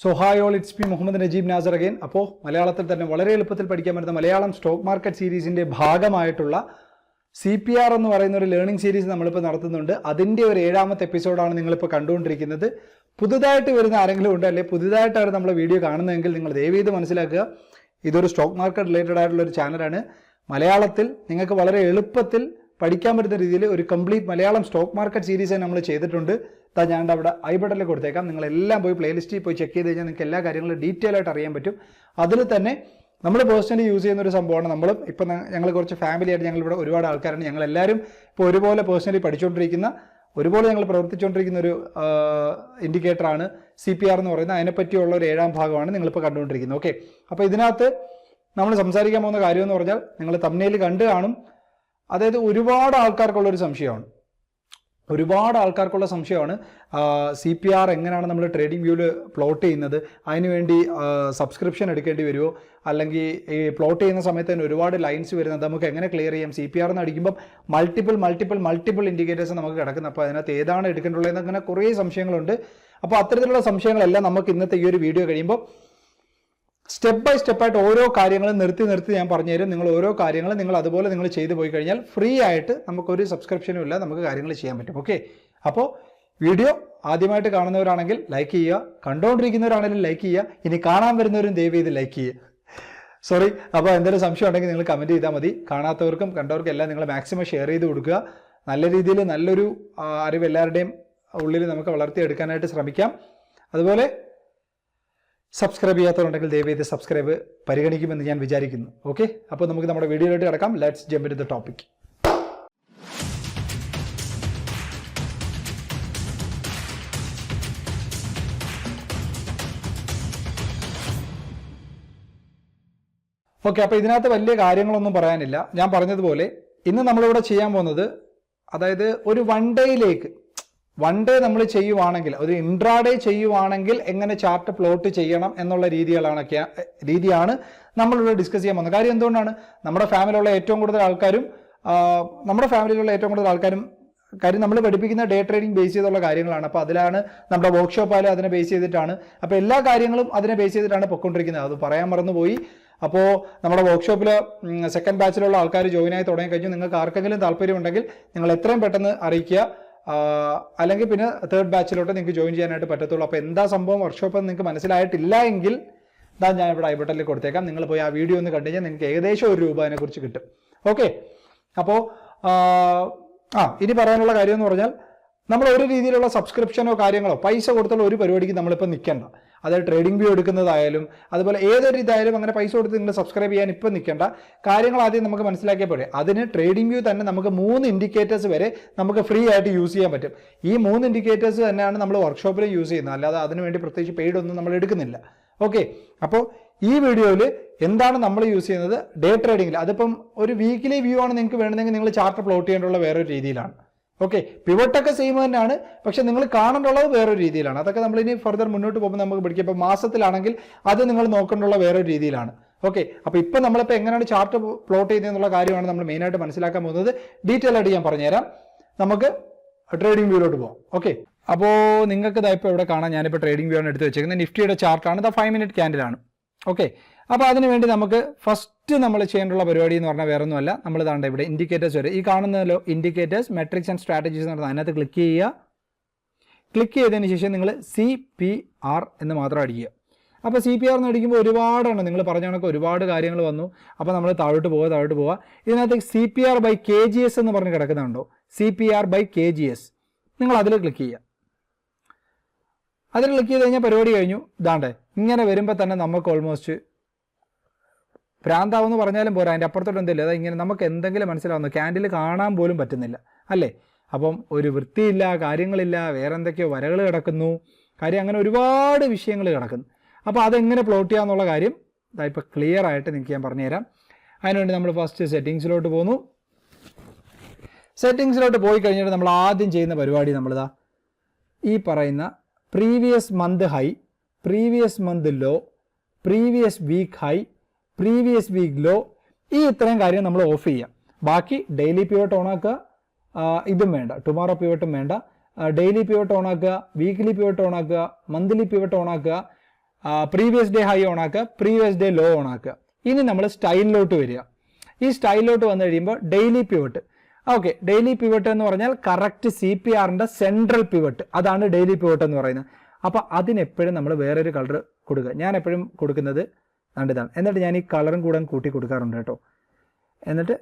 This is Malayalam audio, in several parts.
So hi all it's P Muhammad Najeeb Nasar again അപ്പോൾ മലയാളത്തിൽ തന്നെ വളരെ എളുപ്പത്തിൽ പഠിക്കാൻ പറ്റുന്ന മലയാളം സ്റ്റോക്ക് മാർക്കറ്റ് സീരീസിന്റെ ഭാഗമായിട്ടുള്ള സി പി ആർ എന്ന് പറയുന്ന ഒരു ലേണിംഗ് സീരീസ് നമ്മളിപ്പോൾ നടത്തുന്നുണ്ട്. അതിന്റെ ഒരു ഏഴാമത്തെ എപ്പിസോഡാണ് നിങ്ങളിപ്പോൾ കണ്ടുകൊണ്ടിരിക്കുന്നത്. പുതുതായിട്ട് വരുന്ന ആരെങ്കിലും ഉണ്ട്? അല്ലെങ്കിൽ പുതുതായിട്ടാണ് നമ്മൾ വീഡിയോ കാണുന്നതെങ്കിൽ നിങ്ങൾ ദയവീത് മനസ്സിലാക്കുക. ഇതൊരു സ്റ്റോക്ക് മാർക്കറ്റ് റിലേറ്റഡ് ആയിട്ടുള്ള ഒരു ചാനലാണ് മലയാളത്തിൽ നിങ്ങൾക്ക് വളരെ എളുപ്പത്തിൽ പഠിക്കാൻ പറ്റുന്ന രീതിയിൽ ഒരു complete Malayalam stock market series നമ്മൾ ചെയ്തിട്ടുണ്ട്. താ ഞാൻ അവിടെ ഐ ബട്ടണിൽ കൊടുത്തേക്കാം. നിങ്ങൾ എല്ലാം പോയി പ്ലേലിസ്റ്റിൽ പോയി ചെക്ക് ചെയ്ത് കഴിഞ്ഞാൽ നിങ്ങൾക്ക് എല്ലാ കാര്യങ്ങളും ഡീറ്റെയിൽ ആയിട്ട് അറിയാൻ പറ്റും. അതിൽ തന്നെ നമ്മൾ പേഴ്സണലി യൂസ് ചെയ്യുന്ന ഒരു സംഭവമാണ്. നമ്മളും ഇപ്പം ഞങ്ങൾ കുറച്ച് ഫാമിലി ആയിട്ട് ഞങ്ങൾ ഇവിടെ ഒരുപാട് ആൾക്കാരാണ് ഞങ്ങൾ എല്ലാവരും ഇപ്പോൾ ഒരുപോലെ പേഴ്സണലി പഠിച്ചുകൊണ്ടിരിക്കുന്ന ഒരുപോലെ ഞങ്ങൾ പ്രവർത്തിച്ചുകൊണ്ടിരിക്കുന്ന ഒരു ഇൻഡിക്കേറ്ററാണ് സി പി ആർ എന്ന് പറയുന്നത്. അതിനെപ്പറ്റിയുള്ള ഒരു ഏഴാം ഭാഗമാണ് നിങ്ങളിപ്പോൾ കണ്ടുകൊണ്ടിരിക്കുന്നത്. ഓക്കെ അപ്പോൾ ഇതിനകത്ത് നമ്മൾ സംസാരിക്കാൻ പോകുന്ന കാര്യം എന്ന് പറഞ്ഞാൽ നിങ്ങൾ തമ്മിൽ കണ്ടു കാണും. അതായത് ഒരുപാട് ആൾക്കാർക്കുള്ള ഒരു സംശയമാണ്. ഒരുപാട് ആൾക്കാർക്കുള്ള സംശയമാണ് സി പി ആർ എങ്ങനെയാണ് നമ്മൾ ട്രേഡിംഗ് വ്യൂവിൽ പ്ലോട്ട് ചെയ്യുന്നത് അതിനുവേണ്ടി സബ്സ്ക്രിപ്ഷൻ എടുക്കേണ്ടി വരുമോ അല്ലെങ്കിൽ ഈ പ്ലോട്ട് ചെയ്യുന്ന സമയത്ത് തന്നെ ഒരുപാട് ലൈൻസ് വരുന്നത് നമുക്ക് എങ്ങനെ ക്ലിയർ ചെയ്യാം? സി പി ആർ എന്ന് അടിക്കുമ്പോൾ മൾട്ടിപ്പിൾ മൾട്ടിപ്പിൾ മൾട്ടിപ്പിൾ ഇൻഡിക്കേറ്റേഴ്സ് നമുക്ക് കിടക്കുന്നത് അപ്പോൾ അതിനകത്ത് ഏതാണ് എടുക്കേണ്ടത് അങ്ങനെ കുറേ സംശയങ്ങളുണ്ട്. അപ്പോൾ അത്തരത്തിലുള്ള സംശയങ്ങളെല്ലാം നമുക്ക് ഇന്നത്തെ ഈ ഒരു വീഡിയോ കഴിയുമ്പോൾ സ്റ്റെപ്പ് ബൈ സ്റ്റെപ്പായിട്ട് ഓരോ കാര്യങ്ങളും നിർത്തി നിർത്തി ഞാൻ പറഞ്ഞുതരും നിങ്ങൾ ഓരോ കാര്യങ്ങളും നിങ്ങൾ അതുപോലെ നിങ്ങൾ ചെയ്തു പോയി കഴിഞ്ഞാൽ ഫ്രീ ആയിട്ട് നമുക്കൊരു സബ്സ്ക്രിപ്ഷനും ഇല്ല നമുക്ക് കാര്യങ്ങൾ ചെയ്യാൻ പറ്റും. ഓക്കെ അപ്പോൾ വീഡിയോ ആദ്യമായിട്ട് കാണുന്നവരാണെങ്കിൽ ലൈക്ക് ചെയ്യുക. കണ്ടുകൊണ്ടിരിക്കുന്നവരാണെങ്കിലും ലൈക്ക് ചെയ്യുക. ഇനി കാണാൻ വരുന്നവരും ദയവ് ചെയ്ത് ലൈക്ക് ചെയ്യുക. സോറി അപ്പോൾ എന്തെങ്കിലും സംശയം ഉണ്ടെങ്കിൽ നിങ്ങൾ കമന്റ് ചെയ്താൽ മതി. കാണാത്തവർക്കും കണ്ടവർക്കും എല്ലാം നിങ്ങൾ മാക്സിമം ഷെയർ ചെയ്ത് കൊടുക്കുക. നല്ല രീതിയിൽ നല്ലൊരു അറിവ് എല്ലാവരുടെയും ഉള്ളിൽ നമുക്ക് വളർത്തിയെടുക്കാനായിട്ട് ശ്രമിക്കാം. അതുപോലെ സബ്സ്ക്രൈബ് ചെയ്യാത്തവരുണ്ടെങ്കിൽ ദയവ് ചെയ്ത് സബ്സ്ക്രൈബ് പരിഗണിക്കുമെന്ന് ഞാൻ വിചാരിക്കുന്നു. ഓക്കെ അപ്പോൾ നമുക്ക് നമ്മുടെ വീഡിയോയിലോട്ട് കിടക്കാം. Let's jump in the topic okay അപ്പോൾ ഇതിനകത്ത് വലിയ കാര്യങ്ങളൊന്നും പറയാനില്ല. ഞാൻ പറഞ്ഞതുപോലെ ഇന്ന് നമ്മളിവിടെ ചെയ്യാൻ പോകുന്നത് അതായത് ഒരു വൺ ഡേയിലേക്ക് വൺ ഡേ നമ്മൾ ചെയ്യുവാണെങ്കിൽ ഒരു ഇൻട്രാഡേ ചെയ്യുവാണെങ്കിൽ എങ്ങനെ ചാർട്ട് പ്ലോട്ട് ചെയ്യണം എന്നുള്ള രീതികളാണ് രീതിയാണ് നമ്മളിവിടെ ഡിസ്കസ് ചെയ്യാൻ പോകുന്നത്. കാര്യം എന്തുകൊണ്ടാണ്? നമ്മുടെ ഫാമിലിയിലുള്ള ഏറ്റവും കൂടുതൽ ആൾക്കാരും നമ്മുടെ ഫാമിലിയിലുള്ള ഏറ്റവും കൂടുതൽ ആൾക്കാരും കാര്യം നമ്മൾ പഠിപ്പിക്കുന്ന ഡേ ട്രേഡിംഗ് ബേസ് ചെയ്തുള്ള കാര്യങ്ങളാണ്. അപ്പോൾ അതിലാണ് നമ്മുടെ വർക്ക്ഷോപ്പ് ആയാലും അതിനെ ബേസ് ചെയ്തിട്ടാണ്. അപ്പോൾ എല്ലാ കാര്യങ്ങളും അതിനെ ബേസ് ചെയ്തിട്ടാണ് പൊയ്ക്കൊണ്ടിരിക്കുന്നത്. അത് പറയാൻ മറന്നുപോയി. അപ്പോൾ നമ്മുടെ വർക്ക്ഷോപ്പിൽ സെക്കൻഡ് ബാച്ചിലുള്ള ആൾക്കാർ ജോയിൻ ആയി തുടങ്ങി കഴിഞ്ഞു നിങ്ങൾക്ക് ആർക്കെങ്കിലും താല്പര്യമുണ്ടെങ്കിൽ നിങ്ങൾ എത്രയും പെട്ടെന്ന് അറിയിക്കുക. അല്ലെങ്കിൽ പിന്നെ തേർഡ് ബാച്ചിലോട്ട് നിങ്ങൾക്ക് ജോയിൻ ചെയ്യാനായിട്ട് പറ്റത്തുള്ളൂ. അപ്പോൾ എന്താ സംഭവം? വർക്ക്ഷോപ്പ് എന്ന് നിങ്ങൾക്ക് മനസ്സിലായിട്ടില്ല എങ്കിൽ ഇതാ ഞാൻ ഇവിടെ ഐ ബട്ടണിൽ കൊടുത്തേക്കാം. നിങ്ങൾ പോയി ആ വീഡിയോ ഒന്ന് കണ്ടു കഴിഞ്ഞാൽ നിങ്ങൾക്ക് ഏകദേശം ഒരു രൂപ അതിനെക്കുറിച്ച് കിട്ടും. ഓക്കെ അപ്പോൾ ആ ഇനി പറയാനുള്ള കാര്യം എന്ന് പറഞ്ഞാൽ നമ്മൾ ഒരു രീതിയിലുള്ള സബ്സ്ക്രിപ്ഷനോ കാര്യങ്ങളോ പൈസ കൊടുത്തുള്ള ഒരു പരിപാടിക്ക് നമ്മളിപ്പോൾ നിൽക്കേണ്ട. അതായത് ട്രേഡിംഗ് വ്യൂ എടുക്കുന്നതായാലും അതുപോലെ ഏതൊരു ഇതായാലും അങ്ങനെ പൈസ കൊടുത്ത് നിങ്ങൾ സബ്സ്ക്രൈബ് ചെയ്യാൻ ഇപ്പം നിൽക്കേണ്ട കാര്യങ്ങൾ ആദ്യം നമുക്ക് മനസ്സിലാക്കിയാൽ പോലെ അതിന് ട്രേഡിംഗ് വ്യൂ തന്നെ നമുക്ക് മൂന്ന് ഇൻഡിക്കേറ്റേഴ്സ് വരെ നമുക്ക് ഫ്രീ ആയിട്ട് യൂസ് ചെയ്യാൻ പറ്റും. ഈ മൂന്ന് ഇൻഡിക്കേറ്റേഴ്സ് തന്നെയാണ് നമ്മൾ വർക്ക്ഷോപ്പിൽ യൂസ് ചെയ്യുന്നത്. അല്ലാതെ അതിനുവേണ്ടി പ്രത്യേകിച്ച് പെയ്ഡ് ഒന്നും നമ്മൾ എടുക്കുന്നില്ല. ഓക്കെ അപ്പോൾ ഈ വീഡിയോയിൽ എന്താണ് നമ്മൾ യൂസ് ചെയ്യുന്നത്? ഡേ ട്രേഡിംഗിൽ അതിപ്പം ഒരു വീക്കിലി വ്യൂ ആണ് നിങ്ങൾക്ക് വേണമെങ്കിൽ നിങ്ങൾ ചാർട്ട് പ്ലോട്ട് ചെയ്യേണ്ടുള്ള വേറൊരു രീതിയിലാണ്. ഓക്കെ പിവട്ടൊക്കെ സെയിം തന്നെയാണ് പക്ഷെ നിങ്ങൾ കാണേണ്ടുള്ളത് വേറൊരു രീതിയിലാണ്. അതൊക്കെ നമ്മൾ ഇനി ഫർദർ മുന്നോട്ട് പോകുമ്പോൾ നമുക്ക് പഠിക്കാം. ഇപ്പോൾ മാസത്തിലാണെങ്കിൽ അത് നിങ്ങൾ നോക്കേണ്ടുള്ള വേറൊരു രീതിയിലാണ്. ഓക്കെ അപ്പോൾ ഇപ്പം നമ്മളിപ്പോൾ എങ്ങനെയാണ് ചാർട്ട് പ്ലോട്ട് ചെയ്യുന്നതെന്നുള്ള കാര്യമാണ് നമ്മൾ മെയിനായിട്ട് മനസ്സിലാക്കാൻ പോകുന്നത്. ഡീറ്റെയിൽ ആയിട്ട് ഞാൻ പറഞ്ഞുതരാം. നമുക്ക് ട്രേഡിംഗ് വ്യൂയിലോട്ട് പോകാം ഓക്കെ അപ്പോൾ നിങ്ങൾക്ക് ഇതായിപ്പോൾ ഇവിടെ കാണാം. ഞാനിപ്പോൾ ട്രേഡിംഗ് വ്യൂ ആണ് എടുത്ത് വെച്ചേക്കുന്നത്. നിഫ്റ്റിയുടെ ചാർട്ടാണ് ദ ഫൈവ് മിനിറ്റ് ക്യാൻഡിലാണ് ഓക്കെ അപ്പോൾ അതിന് വേണ്ടി നമുക്ക് ഫസ്റ്റ് നമ്മൾ ചെയ്യേണ്ടുള്ള പരിപാടി എന്ന് പറഞ്ഞാൽ വേറെ ഒന്നുമല്ല നമ്മൾ ഇതാണ്ട് ഇവിടെ ഇൻഡിക്കേറ്റേഴ്സ് വരെ. ഈ കാണുന്നല്ലോ ഇൻഡിക്കേറ്റേഴ്സ് മെട്രിക്സ് ആൻഡ് സ്ട്രാറ്റജീസ് എന്ന് പറഞ്ഞാൽ അതിനകത്ത് ക്ലിക്ക് ചെയ്യുക. ക്ലിക്ക് ചെയ്തതിന് ശേഷം നിങ്ങൾ സി പി ആർ എന്ന് മാത്രം അടിക്കുക. അപ്പോൾ സി പി ആർ എന്ന് അടിക്കുമ്പോൾ ഒരുപാടാണ്. നിങ്ങൾ പറഞ്ഞ കണക്ക് ഒരുപാട് കാര്യങ്ങൾ വന്നു. അപ്പോൾ നമ്മൾ താഴോട്ട് പോവുക താഴോട്ട് പോവുക. ഇതിനകത്ത് C P R by K G S എന്ന് പറഞ്ഞ് കിടക്കുന്നുണ്ടോ? C P R by K G S നിങ്ങൾ അതിൽ ക്ലിക്ക് ചെയ്യുക. അതിൽ ക്ലിക്ക് ചെയ്ത് കഴിഞ്ഞാൽ പരിപാടി കഴിഞ്ഞു. ഇതാണ്ടേ ഇങ്ങനെ വരുമ്പോൾ തന്നെ നമുക്ക് ഓൾമോസ്റ്റ് ഭ്രാന്താവെന്ന് പറഞ്ഞാലും പോരാ. അതിന്റെ അപ്പുറത്തോട്ട് എന്തില്ല? അത് ഇങ്ങനെ നമുക്ക് എന്തെങ്കിലും മനസ്സിലാവുന്നു. ക്യാൻഡിൽ കാണാൻ പോലും പറ്റുന്നില്ല. അല്ലേ? അപ്പം ഒരു വൃത്തിയില്ല കാര്യങ്ങളില്ല വേറെ എന്തൊക്കെയോ വരകൾ കിടക്കുന്നു. കാര്യം അങ്ങനെ ഒരുപാട് വിഷയങ്ങൾ കിടക്കുന്നു. അപ്പോൾ അതെങ്ങനെ പ്ലോട്ട് ചെയ്യാമെന്നുള്ള കാര്യം ഇപ്പോൾ ക്ലിയർ ആയിട്ട് നിങ്ങൾക്ക് ഞാൻ പറഞ്ഞുതരാം. അതിനുവേണ്ടി നമ്മൾ ഫസ്റ്റ് സെറ്റിങ്സിലോട്ട് പോന്നു. സെറ്റിങ്സിലോട്ട് പോയി കഴിഞ്ഞിട്ട് നമ്മൾ ആദ്യം ചെയ്യുന്ന പരിപാടി നമ്മളിതാ ഈ പറയുന്ന previous month high previous month low previous week high previous വീക്കിലോ ഈ ഇത്രയും കാര്യം നമ്മൾ ഓഫ് ചെയ്യാം. ബാക്കി ഡെയിലി പിവട്ട് ഓണാക്കുക ഇതും വേണ്ട. ടുമാറോ പിവട്ടും വേണ്ട. ഡെയിലി പിവട്ട് ഓണാക്കുക വീക്ക്ലി പിവട്ട് ഓണാക്കുക മന്ത്ലി പിവട്ട് ഓണാക്കുക പ്രീവിയസ് ഡേ ഹൈ ഓൺ ആക്കുക പ്രീവിയസ് ഡേ ലോ ഓൺ ആക്കുക. ഇനി നമ്മൾ സ്റ്റൈലിലോട്ട് വരിക. ഈ സ്റ്റൈലിലോട്ട് വന്നു കഴിയുമ്പോൾ daily pivot okay daily pivot എന്ന് പറഞ്ഞാൽ കറക്റ്റ് സി പി ആറിന്റെ സെൻട്രൽ പിവട്ട് അതാണ് ഡെയിലി പിവട്ട് എന്ന് പറയുന്നത്. അപ്പോൾ അതിനെപ്പോഴും നമ്മൾ വേറൊരു കളർ കൊടുക്കുക. ഞാൻ എപ്പോഴും കൊടുക്കുന്നത് ദാണ്ട് ഇതാണ്. എന്നിട്ട് ഞാൻ ഈ കളറും കൂടെ കൂട്ടി കൊടുക്കാറുണ്ട് കേട്ടോ. എന്നിട്ട്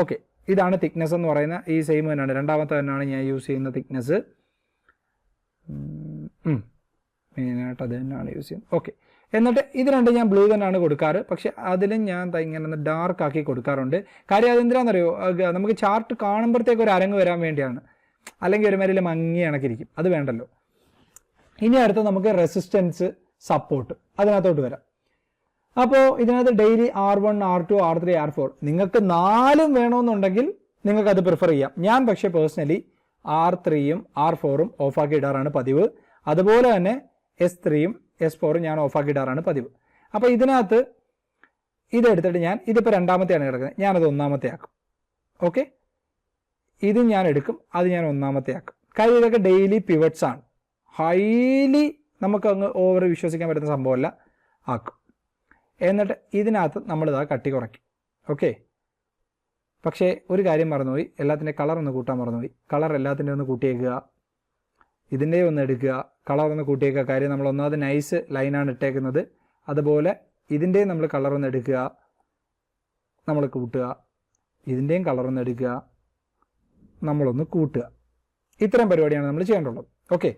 ഓക്കെ ഇതാണ് തിക്നെസ് എന്ന് പറയുന്ന ഈ സെയിം തന്നെയാണ്. രണ്ടാമത്തെ തന്നെയാണ് ഞാൻ യൂസ് ചെയ്യുന്ന തിക്നെസ് മെയിനായിട്ട് അത് തന്നെയാണ് യൂസ് ചെയ്യുന്നത്. ഓക്കെ എന്നിട്ട് ഇത് രണ്ട് ഞാൻ ബ്ലൂ തന്നെയാണ് കൊടുക്കാറ്. പക്ഷെ അതിലും ഞാൻ ഇങ്ങനെ ഡാർക്ക് ആക്കി കൊടുക്കാറുണ്ട്. കാര്യം അതെന്തിനാണെന്നറിയോ അത് നമുക്ക് ചാർട്ട് കാണുമ്പോഴത്തേക്ക് ഒരു അരങ്ങ് വരാൻ വേണ്ടിയാണ്. അല്ലെങ്കിൽ ഒരു മരിലും മങ്ങി കണക്കിരിക്കും അത് വേണ്ടല്ലോ. ഇനി അടുത്ത് നമുക്ക് റെസിസ്റ്റൻസ് സപ്പോർട്ട് അതിനകത്തോട്ട് വരാം. അപ്പോൾ ഇതിനകത്ത് daily R one R two R three R four നിങ്ങൾക്ക് നാലും വേണമെന്നുണ്ടെങ്കിൽ നിങ്ങൾക്ക് അത് പ്രിഫർ ചെയ്യാം. ഞാൻ പക്ഷേ പേഴ്സണലി ആർ ത്രീയും ആർ ഫോറും ഓഫാക്കി ഇടാറാണ് പതിവ്. അതുപോലെ തന്നെ എസ് ത്രീയും എസ് ഫോറും ഞാൻ ഓഫാക്കി ഇടാറാണ് പതിവ്. അപ്പോൾ ഇതിനകത്ത് ഇതെടുത്തിട്ട് ഞാൻ ഇതിപ്പോൾ രണ്ടാമത്തെയാണ് കിടക്കുന്നത്. ഞാനത് ഒന്നാമത്തെ ആക്കും ഓക്കെ ഇത് ഞാൻ എടുക്കും അത് ഞാൻ ഒന്നാമത്തെ ആക്കും കാര്യം ഇതൊക്കെ ഡെയിലി പിവറ്റ്സ് ആണ്. ഹൈലി നമുക്ക് അങ്ങ് ഓവർ വിശ്വസിക്കാൻ പറ്റുന്ന സംഭവമല്ല. ആക്കും. എന്നിട്ട് ഇതിനകത്ത് നമ്മളിതാ കട്ടി കുറയ്ക്കും. ഓക്കെ പക്ഷേ ഒരു കാര്യം മറന്നുപോയി. എല്ലാത്തിന്റെ കളർ ഒന്ന് കൂട്ടാൻ മറന്നുപോയി. കളർ എല്ലാത്തിന്റെ ഒന്ന് കൂട്ടിയേക്കുക. ഇതിന്റെ ഒന്ന് എടുക്കുക. കളർ ഒന്ന് കൂട്ടിയേക്കുക. കാര്യം നമ്മൾ ഒന്നാമത് നൈസ് ലൈനാണ് ഇട്ടേക്കുന്നത്. അതുപോലെ ഇതിന്റെയും നമ്മൾ കളർ ഒന്ന് എടുക്കുക. നമ്മൾ കൂട്ടുക. ഇതിന്റെയും കളർ ഒന്ന് എടുക്കുക. നമ്മളൊന്ന് കൂട്ടുക. ഇത്തരം പരിപാടിയാണ് നമ്മൾ ചെയ്യേണ്ടുള്ളത്. ഓക്കെ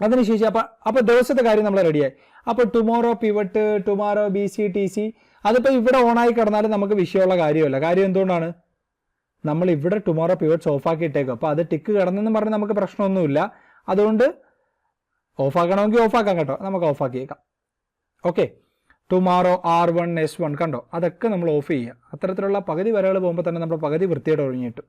അതിനുശേഷം അപ്പം അപ്പോൾ ദിവസത്തെ കാര്യം നമ്മൾ റെഡിയായി അപ്പോൾ tomorrow pivot tomorrow B C T C അതിപ്പോൾ ഇവിടെ ഓണായി കിടന്നാലും നമുക്ക് വിഷയമുള്ള കാര്യമല്ല. കാര്യം എന്തുകൊണ്ടാണ്? നമ്മൾ ഇവിടെ ടുമോറോ പിവട്ട്സ് ഓഫാക്കി ഇട്ടേക്കും അപ്പോൾ അത് ടിക്ക് കിടന്നെന്ന് പറഞ്ഞ് നമുക്ക് പ്രശ്നമൊന്നുമില്ല. അതുകൊണ്ട് ഓഫാക്കണമെങ്കിൽ ഓഫാക്കാം കേട്ടോ. നമുക്ക് ഓഫാക്കിയേക്കാം okay tomorrow R one S one കണ്ടോ? അതൊക്കെ നമ്മൾ ഓഫ് ചെയ്യുക. അത്തരത്തിലുള്ള പകുതി വരകൾ പോകുമ്പോൾ തന്നെ നമ്മൾ പകുതി വൃത്തിയോടെ ഒഴിഞ്ഞിട്ടും.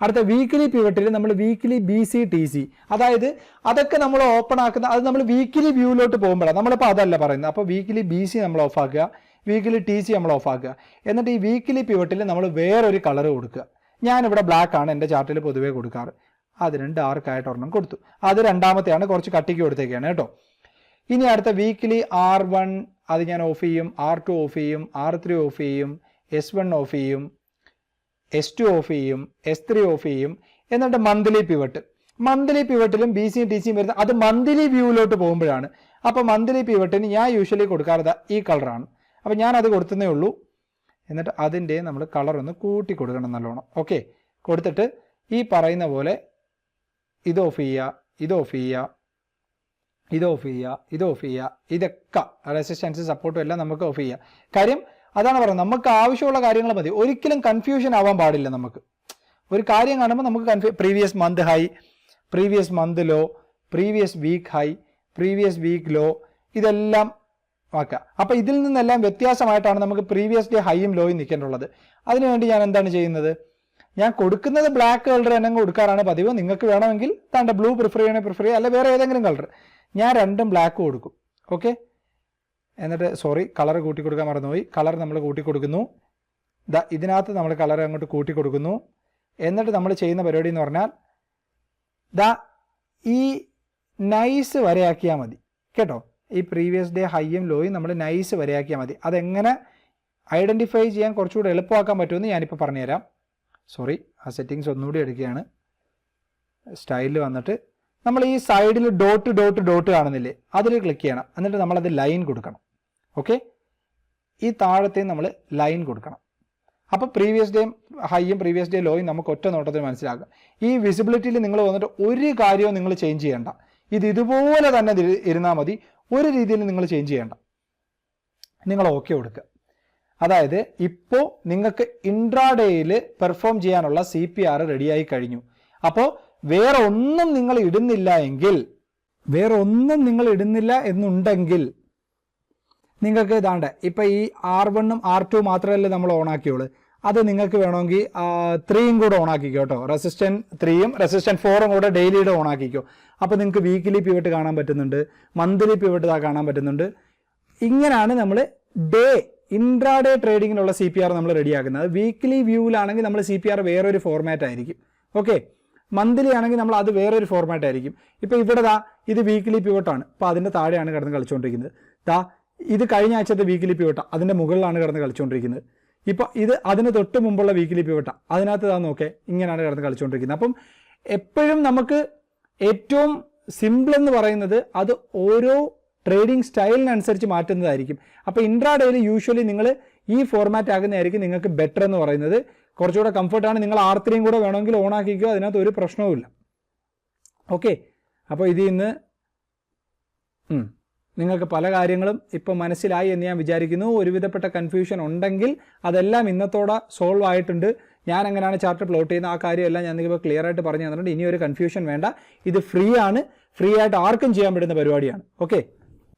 അടുത്ത വീക്കിലി പിവട്ടിൽ നമ്മൾ weekly B C T C അതായത് അതൊക്കെ നമ്മൾ ഓപ്പൺ ആക്കുന്ന അത് നമ്മൾ വീക്കിലി വ്യൂവിലോട്ട് പോകുമ്പോഴാണ് നമ്മളിപ്പോൾ അതല്ല പറയുന്നത്. അപ്പോൾ വീക്കിലി ബി സി നമ്മൾ ഓഫ് ആക്കുക വീക്കിലി ടി സി നമ്മൾ ഓഫ് ആക്കുക. എന്നിട്ട് ഈ വീക്കിലി പിവട്ടിൽ നമ്മൾ വേറൊരു കളർ കൊടുക്കുക. ഞാനിവിടെ ബ്ലാക്ക് ആണ് എന്റെ ചാർട്ടിൽ പൊതുവേ കൊടുക്കാറ്. അതിന് ഡാർക്ക് ആയിട്ട് ഒരെണ്ണം കൊടുത്തു. അത് രണ്ടാമത്തെയാണ് കുറച്ച് കട്ടിക്ക് കൊടുത്തേക്കാണ് കേട്ടോ. ഇനി അടുത്ത വീക്കിലി ആർ വൺ അത് ഞാൻ ഓഫ് ചെയ്യും ആർ ടു ഓഫ് ചെയ്യും ആർ ത്രീ ഓഫ് ചെയ്യും എസ് വൺ ഓഫ് ചെയ്യും എസ് ടു ഓഫ് ചെയ്യും എസ് ത്രീ ഓഫ് ചെയ്യും എന്നിട്ട് മന്ത്ലി പിവട്ട് മന്ത്ലി പിവട്ടിലും ബി സിയും ടി സിയും വരുന്ന അത് മന്ത്ലി വ്യൂവിലോട്ട് പോകുമ്പോഴാണ്. അപ്പോൾ മന്ത്ലി പിവട്ടിന് ഞാൻ യൂഷ്വലി കൊടുക്കാറത് ഈ കളറാണ് അപ്പോൾ ഞാൻ അത് കൊടുത്തതേ ഉള്ളൂ. എന്നിട്ട് അതിന്റെ നമ്മൾ കളർ ഒന്ന് കൂട്ടി കൊടുക്കണം നല്ലോണം. ഓക്കെ കൊടുത്തിട്ട് ഈ പറയുന്ന പോലെ ഇത് ഓഫ് ചെയ്യുക ഇത് ഓഫ് ചെയ്യുക ഇത് ഓഫ് ചെയ്യുക ഇത് ഓഫ് ചെയ്യുക ഇതൊക്കെ. റെസിസ്റ്റൻസ് സപ്പോർട്ടും എല്ലാം നമുക്ക് ഓഫ് ചെയ്യുക. കാര്യം അതാണ് പറയുന്നത്. നമുക്ക് ആവശ്യമുള്ള കാര്യങ്ങൾ മതി. ഒരിക്കലും കൺഫ്യൂഷൻ ആവാൻ പാടില്ല നമുക്ക്. ഒരു കാര്യം കാണുമ്പോൾ നമുക്ക് കൺഫ്യൂ previous month high previous month low previous week high previous week low ഇതെല്ലാം ആക്കുക അപ്പോൾ ഇതിൽ നിന്നെല്ലാം വ്യത്യാസമായിട്ടാണ് നമുക്ക് പ്രീവിയസ് ഡേ ഹൈയും ലോയും നിൽക്കേണ്ടുള്ളത് അതിനുവേണ്ടി ഞാൻ എന്താണ് ചെയ്യുന്നത്? ഞാൻ കൊടുക്കുന്നത് ബ്ലാക്ക് കളർ തന്നെ കൊടുക്കാറാണ് പതിവ്. നിങ്ങൾക്ക് വേണമെങ്കിൽ താണ്ട ബ്ലൂ പ്രിഫർ ചെയ്യണേ പ്രിഫർ ചെയ്യുക അല്ലെ വേറെ ഏതെങ്കിലും കളർ ഞാൻ രണ്ടും ബ്ലാക്ക് കൊടുക്കും. ഓക്കെ എന്നിട്ട് സോറി കളർ കൂട്ടി കൊടുക്കാൻ മറന്നുപോയി. കളർ നമ്മൾ കൂട്ടി കൊടുക്കുന്നു ദാ ഇതിനകത്ത് നമ്മൾ കളർ അങ്ങോട്ട് കൂട്ടി കൊടുക്കുന്നു എന്നിട്ട് നമ്മൾ ചെയ്യുന്ന പരിപാടി എന്ന് പറഞ്ഞാൽ ദാ ഈ നൈസ് വരയാക്കിയാൽ മതി. കേട്ടോ? ഈ പ്രീവിയസ് ഡേ ഹൈയും ലോയും നമ്മൾ നൈസ് വരയാക്കിയാൽ മതി. അതെങ്ങനെ ഐഡന്റിഫൈ ചെയ്യാൻ കുറച്ചുകൂടെ എളുപ്പമാക്കാൻ പറ്റുമെന്ന് ഞാനിപ്പോൾ പറഞ്ഞുതരാം. സോറി ആ സെറ്റിങ്സ് ഒന്നുകൂടി എടുക്കുകയാണ്. സ്റ്റൈലിൽ വന്നിട്ട് നമ്മൾ ഈ സൈഡിൽ ഡോട്ട് ഡോട്ട് ഡോട്ട് കാണുന്നില്ലേ? അതിൽ ക്ലിക്ക് ചെയ്യണം. എന്നിട്ട് നമ്മളത് ലൈൻ കൊടുക്കണം. ഓക്കെ ഈ താഴത്തെ നമ്മൾ ലൈൻ കൊടുക്കണം. അപ്പോൾ പ്രീവിയസ് ഡേയും ഹൈയും പ്രീവിയസ് ഡേ ലോയും നമുക്ക് ഒറ്റ നോട്ടത്തിൽ മനസ്സിലാക്കാം. ഈ വിസിബിലിറ്റിയിൽ നിങ്ങൾ വന്നിട്ട് ഒരു കാര്യവും നിങ്ങൾ ചേഞ്ച് ചെയ്യേണ്ട. ഇത് ഇതുപോലെ തന്നെ ഇരു- ഇരുന്നാൽ മതി. ഒരു രീതിയിൽ നിങ്ങൾ ചേഞ്ച് ചെയ്യേണ്ട. നിങ്ങൾ ഓക്കെ കൊടുക്കുക. അതായത് ഇപ്പോൾ നിങ്ങൾക്ക് ഇൻട്രാഡേയിൽ പെർഫോം ചെയ്യാനുള്ള സി പി ആർ റെഡിയായി കഴിഞ്ഞു. അപ്പോൾ വേറെ ഒന്നും നിങ്ങൾ ഇടുന്നില്ല എങ്കിൽ വേറെ ഒന്നും നിങ്ങൾ ഇടുന്നില്ല എന്നുണ്ടെങ്കിൽ നിങ്ങൾക്ക് ഇതാണ്ട് ഇപ്പൊ ഈ ആർ വണ്ണും ആർ ടു മാത്രമല്ലേ നമ്മൾ ഓൺ ആക്കിയോളൂ അത് നിങ്ങൾക്ക് വേണമെങ്കിൽ ത്രീയും കൂടെ ഓൺ ആക്കിക്കോ കേട്ടോ. റെസിസ്റ്റന്റ് ത്രീയും റെസിസ്റ്റന്റ് ഫോറും കൂടെ ഡെയിലിയുടെ ഓൺ ആക്കിക്കോ അപ്പോൾ നിങ്ങൾക്ക് വീക്കിലി പിവട്ട് കാണാൻ പറ്റുന്നുണ്ട് മന്ത്ലി പിവട്ട് കാണാൻ പറ്റുന്നുണ്ട്. ഇങ്ങനെയാണ് നമ്മൾ ഡേ ഇൻട്രാഡേ ട്രേഡിങ്ങിനുള്ള സി പി ആർ നമ്മൾ റെഡിയാക്കുന്നത് വീക്കിലി വ്യൂവിലാണെങ്കിൽ നമ്മൾ സി പി ആർ വേറൊരു ഫോർമാറ്റ് ആയിരിക്കും. ഓക്കെ മന്ത്ലി ആണെങ്കിൽ നമ്മൾ അത് വേറൊരു ഫോർമാറ്റ് ആയിരിക്കും. ഇപ്പോൾ ഇവിടെ ദാ ഇത് വീക്കിലി പിവട്ടാണ് അപ്പോൾ അതിന്റെ താഴെയാണ് കിടന്ന് കളിച്ചുകൊണ്ടിരിക്കുന്നത് ദാ ഇത് കഴിഞ്ഞ ആഴ്ചത്തെ വീക്കിലി പിവട്ട അതിന്റെ മുകളിലാണ് കിടന്ന് കളിച്ചുകൊണ്ടിരിക്കുന്നത് ഇപ്പോൾ ഇത് അതിന് തൊട്ട് മുമ്പുള്ള വീക്കിലി പിവട്ട അതിനകത്ത് താ നോക്കേ ഇങ്ങനെയാണ് കിടന്ന് കളിച്ചുകൊണ്ടിരിക്കുന്നത് അപ്പം എപ്പോഴും നമുക്ക് ഏറ്റവും സിമ്പിൾ എന്ന് പറയുന്നത് അത് ഓരോ ട്രേഡിംഗ് സ്റ്റൈലിനനുസരിച്ച് മാറ്റുന്നതായിരിക്കും. അപ്പോൾ ഇൻട്രാഡേയിൽ യൂഷ്വലി നിങ്ങൾ ഈ ഫോർമാറ്റ് ആകുന്നതായിരിക്കും നിങ്ങൾക്ക് ബെറ്റർ എന്ന് പറയുന്നത്. കുറച്ചുകൂടെ കംഫർട്ടാണ് നിങ്ങൾ ആർത്തിരിയും കൂടെ വേണമെങ്കിൽ ഓൺ ആക്കിക്കുക അതിനകത്ത് ഒരു പ്രശ്നവുമില്ല. ഓക്കെ അപ്പോൾ ഇത് ഇന്ന് നിങ്ങൾക്ക് പല കാര്യങ്ങളും ഇപ്പം മനസ്സിലായി എന്ന് ഞാൻ വിചാരിക്കുന്നു. ഒരുവിധപ്പെട്ട കൺഫ്യൂഷൻ ഉണ്ടെങ്കിൽ അതെല്ലാം ഇന്നത്തോടെ സോൾവ് ആയിട്ടുണ്ട്. ഞാൻ എങ്ങനെയാണ് ചാർട്ട് പ്ലോട്ട് ചെയ്യുന്ന ആ കാര്യമെല്ലാം ഞാൻ നിങ്ങൾക്ക് ക്ലിയർ ആയിട്ട് പറഞ്ഞു തന്നിട്ടുണ്ട്. ഇനി ഒരു കൺഫ്യൂഷൻ വേണ്ട. ഇത് ഫ്രീ ആണ്. ഫ്രീ ആയിട്ട് ആർക്കും ചെയ്യാൻ പറ്റുന്ന പരിപാടിയാണ്. ഓക്കെ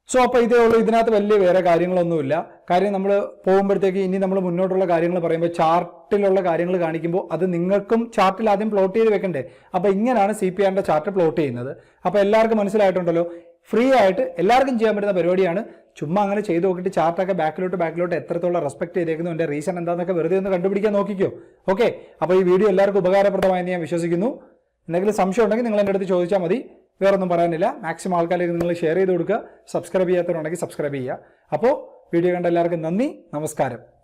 സോ അപ്പോൾ ഇതേ ഉള്ളൂ. ഇതിനകത്ത് വലിയ വേറെ കാര്യങ്ങളൊന്നുമില്ല. കാര്യം നമ്മൾ പോകുമ്പോഴത്തേക്ക് ഇനി നമ്മൾ മുന്നോട്ടുള്ള കാര്യങ്ങൾ പറയുമ്പോൾ ചാർട്ടിലുള്ള കാര്യങ്ങൾ കാണിക്കുമ്പോൾ അത് നിങ്ങൾക്കും ചാർട്ടിൽ ആദ്യം പ്ലോട്ട് ചെയ്ത് വെക്കണ്ടേ? അപ്പോൾ ഇങ്ങനെയാണ് സി പി ആറിന്റെ ചാർട്ട് പ്ലോട്ട് ചെയ്യുന്നത്. അപ്പോൾ എല്ലാവർക്കും മനസ്സിലായിട്ടുണ്ടല്ലോ. ഫ്രീ ആയിട്ട് എല്ലാവർക്കും ചെയ്യാൻ പറ്റുന്ന പരിപാടിയാണ്. ചുമ്മാ അങ്ങനെ ചെയ്ത് നോക്കിയിട്ട് ചാർട്ടൊക്കെ ബാക്കിലോട്ട് ബാക്കിലോട്ട് എത്രത്തോളം റെസ്പെക്ട് ചെയ്തേക്കുന്നു എന്റെ റീസൺ എന്താണെന്നൊക്കെ വെറുതെ ഒന്ന് കണ്ടുപിടിക്കാൻ നോക്കിക്കോ. ഓക്കെ അപ്പോൾ ഈ വീഡിയോ എല്ലാവർക്കും ഉപകാരപ്രദമായെന്ന് ഞാൻ വിശ്വസിക്കുന്നു. എന്തെങ്കിലും സംശയം ഉണ്ടെങ്കിൽ നിങ്ങൾ എന്റെ അടുത്ത് ചോദിച്ചാൽ മതി. വേറെ ഒന്നും പറയാനില്ല. മാക്സിമം ആൾക്കാരിലേക്ക് നിങ്ങൾ ഷെയർ ചെയ്ത് കൊടുക്കുക. സബ്സ്ക്രൈബ് ചെയ്യാത്തവരുണ്ടെങ്കിൽ സബ്സ്ക്രൈബ് ചെയ്യുക. അപ്പോൾ വീഡിയോ കണ്ട എല്ലാവർക്കും നന്ദി. നമസ്കാരം.